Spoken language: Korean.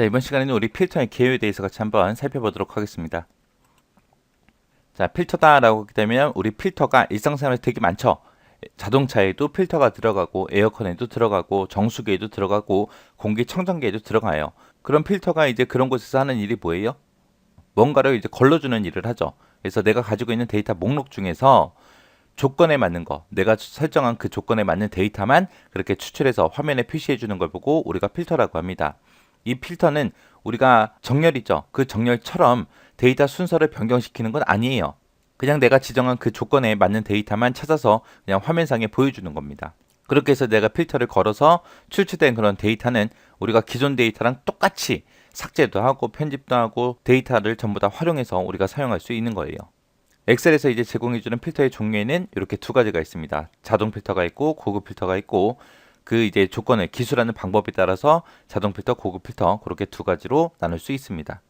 자, 이번 시간에는 우리 필터의 개요에 대해서 같이 한번 살펴보도록 하겠습니다. 자, 필터다라고 하게 되면 우리 필터가 일상생활에 되게 많죠. 자동차에도 필터가 들어가고 에어컨에도 들어가고 정수기에도 들어가고 공기청정기에도 들어가요. 그럼 필터가 이제 그런 곳에서 하는 일이 뭐예요? 뭔가를 이제 걸러주는 일을 하죠. 그래서 내가 가지고 있는 데이터 목록 중에서 조건에 맞는 거, 내가 설정한 그 조건에 맞는 데이터만 그렇게 추출해서 화면에 표시해 주는 걸 보고 우리가 필터라고 합니다. 이 필터는 우리가 정렬이죠. 그 정렬처럼 데이터 순서를 변경시키는 건 아니에요. 그냥 내가 지정한 그 조건에 맞는 데이터만 찾아서 그냥 화면상에 보여주는 겁니다. 그렇게 해서 내가 필터를 걸어서 출처된 그런 데이터는 우리가 기존 데이터랑 똑같이 삭제도 하고 편집도 하고 데이터를 전부 다 활용해서 우리가 사용할 수 있는 거예요. 엑셀에서 이제 제공해주는 필터의 종류에는 이렇게 두 가지가 있습니다. 자동 필터가 있고 고급 필터가 있고 그 이제 조건을 기술하는 방법에 따라서 자동 필터, 고급 필터 그렇게 두 가지로 나눌 수 있습니다.